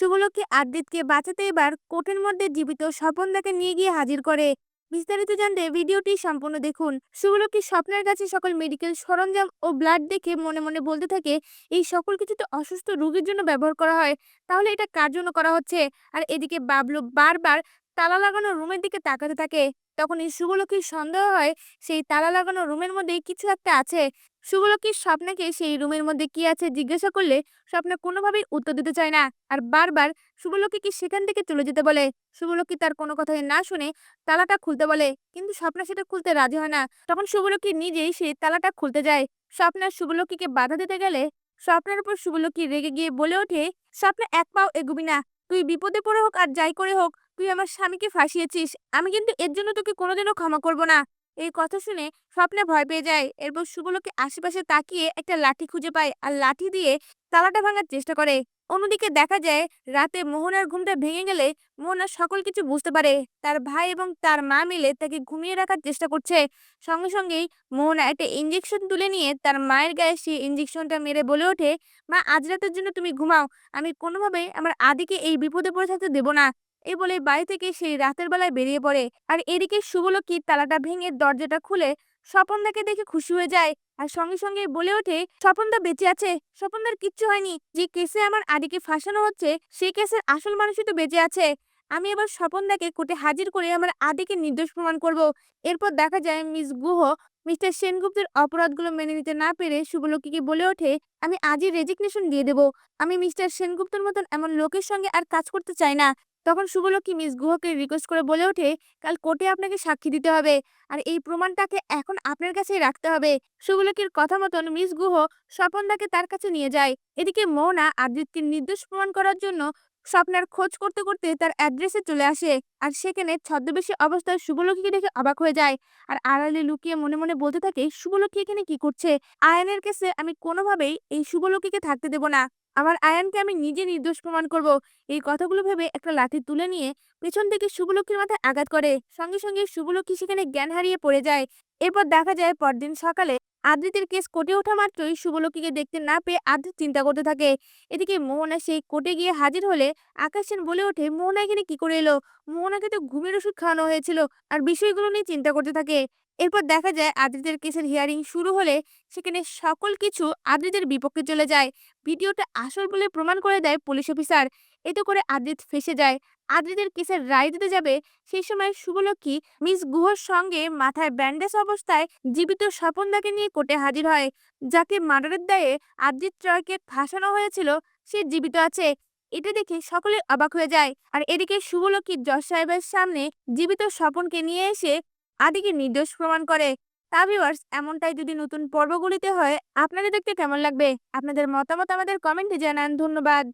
শুভলক্ষ্মী আদ্রিতকে বাঁচাতে এবার কোর্টের মধ্যে জীবিত স্বপনদাকে নিয়ে গিয়ে হাজির করে। বিস্তারিত জানতে ভিডিওটি সম্পূর্ণ দেখুন। শুভলক্ষ্মী স্বপ্নের কাছে সকল মেডিকেল সরঞ্জাম ও ব্লাড দেখে মনে মনে বলতে থাকে, এই সকল কিছু তো অসুস্থ রোগীর জন্য ব্যবহার করা হয়। তাহলে এটা কার জন্য করা হচ্ছে? আর এদিকে বাবলু বারবার তালা লাগানো রুমের দিকে তাকাতে থাকে। তখন এই শুভলক্ষ্মীর সন্দেহ হয়? সেই তালা লাগানো রুমের মধ্যে কিছু একটা আছে। শুভলক্ষ্মীর স্বপ্নাকে সেই রুমের মধ্যে কি আছে জিজ্ঞাসা করলে স্বপ্না কোনোভাবেই উত্তর দিতে চায় না। আর বারবার শুভলক্ষ্মীকে সেখান থেকে চলে যেতে বলে? শুভলক্ষ্মী তার কোনো কথাই না শুনে তালাটা খুলতে বলে? কিন্তু স্বপ্না সেটা খুলতে রাজি হয় না। তখন শুভলক্ষ্মী নিজেই সেই তালাটা খুলতে যায়? স্বপ্না শুভলক্ষ্মীকে বাধা দিতে গেলে স্বপ্নের উপর শুভলক্ষ্মী রেগে গিয়ে বলে ওঠে, স্বপ্না এক পাও এগুবি না। তুই বিপদে পড়ে হোক আর যাই করে হোক, তুই আমার স্বামীকে ফাঁসিয়েছিস। আমি কিন্তু এর জন্য তোকে কোনোদিনও ক্ষমা করব না। এই কথা শুনে স্বপ্নে ভয় পেয়ে যায়। এরপর শুভলক্ষ্মী আশেপাশে তাকিয়ে একটা লাঠি খুঁজে পায় আর লাঠি দিয়ে তালাটা ভাঙার চেষ্টা করে। অন্যদিকে দেখা যায়, রাতে মোহনার ঘুমটা ভেঙে গেলে মোহনা সকল কিছু বুঝতে পারে। তার ভাই এবং তার মা মিলে তাকে ঘুমিয়ে রাখার চেষ্টা করছে। সঙ্গে সঙ্গেই মোহনা একটা ইঞ্জেকশন তুলে নিয়ে তার মায়ের গায়ে সেই ইঞ্জেকশনটা মেরে বলে ওঠে, মা, আজ রাতের জন্য তুমি ঘুমাও। আমি কোনোভাবেই আমার আদিকে এই বিপদে পড়ে থাকতে দেব না। এই বলে বাড়ি থেকে সেই রাতের বেলায় বেরিয়ে পড়ে। আর এদিকে শুভলক্ষ্মী তালাটা ভেঙে দরজাটা খুলে স্বপনদাকে দেখে খুশি হয়ে যায়। আর সঙ্গে সঙ্গে বলে ওঠে, স্বপনদা বেঁচে আছে। স্বপনদার কিচ্ছু হয়নি। যে কেসে আমার আদিকে ফাঁসানো হচ্ছে সেই কেসের আসল মানুষই তো বেঁচে আছে। আমি এবার স্বপনদাকে কোর্টে হাজির করে আমার আদিকে নির্দোষ প্রমাণ করব। এরপর দেখা যায় মিস গুহ, মিস্টার সেনগুপ্তের অপরাধগুলো মেনে নিতে না পেরে শুভলক্ষ্মীকে বলে ওঠে, আমি আজই রেজিগনেশন দিয়ে দেব। আমি মিস্টার সেনগুপ্তের মতন এমন লোকের সঙ্গে আর কাজ করতে চাই না। তখন শুভলক্ষ্মী মিস গুহকে রিকোয়েস্ট করে বলে ওঠে, কাল কোর্টে আপনাকে সাক্ষী দিতে হবে। আর এই প্রমাণটাকে এখন আপনার কাছেই রাখতে হবে। শুভলক্ষ্মীর কথা মতন মিস গুহ স্বপনদাকে তার কাছে নিয়ে যায়। এদিকে মোহনা আদ্রিতকে নির্দোষ প্রমাণ করার জন্য স্বপ্নার খোঁজ করতে করতে তার অ্যাড্রেসে চলে আসে। আর সেখানে ছদ্মবেশী অবস্থায় শুভলক্ষ্মীকে দেখে অবাক হয়ে যায়। আর আড়ালে লুকিয়ে মনে মনে বলতে থাকে শুভলক্ষী এখানে কি করছে? আয়নের কেসে আমি কোনোভাবেই এই শুভলক্ষ্মীকে থাকতে দেব না। আমার আয়ানকে আমি নিজে নির্দোষ প্রমাণ করব। এই কথাগুলো ভেবে একটা লাঠি তুলে নিয়ে পেছন থেকে শুভলক্ষ্মীর মাথায় আঘাত করে। সঙ্গে সঙ্গে শুভলক্ষ্মী সেখানে জ্ঞান হারিয়ে পড়ে যায়। এরপর দেখা যায় পরদিন সকালে আদ্রিতের কেস কোর্টে ওঠা মাত্রই শুভলক্ষ্মীকে দেখতে না পেয়ে আদ্রিত চিন্তা করতে থাকে। এদিকে মোহনা সেই কোর্টে গিয়ে হাজির হলে আকাশ সেন বলে ওঠে, মোহনা এখানে কি করে এলো? মোহনাকে তো ঘুমের ওষুধ খাওয়ানো হয়েছিল। আর বিষয়গুলো নিয়ে চিন্তা করতে থাকে। এরপর দেখা যায় আদ্রিদের কেসের হিয়ারিং শুরু হলে সেখানে সকল কিছু আদ্রিতের বিপক্ষে চলে যায়। ভিডিওটা আসল বলে প্রমাণ করে দেয় পুলিশ অফিসার এতে করে আদ্রিত ফেসে যায়। আদ্রিদের কেসের রায় দিতে যাবে সেই সময় শুভলক্ষ্মী মিস গুহর সঙ্গে মাথায় ব্যান্ডেজ অবস্থায় জীবিত স্বপনদাকে নিয়ে কোর্টে হাজির হয়। যাকে মার্ডারের দায়ে আদ্রিত ট্রয়কে ফাঁসানো হয়েছিল, সে জীবিত আছে। এটা দেখে সকলে অবাক হয়ে যায়। আর এদিকে শুভলক্ষ্মী জজ সাহেবের সামনে জীবিত স্বপনকে নিয়ে এসে আদিকে নির্দোষ প্রমাণ করে? তা ভিউয়ার্স এমনটাই যদি নতুন পর্বগুলিতে হয়, আপনাদের দেখতে কেমন লাগবে? আপনাদের মতামত আমাদের কমেন্টে জানান। ধন্যবাদ।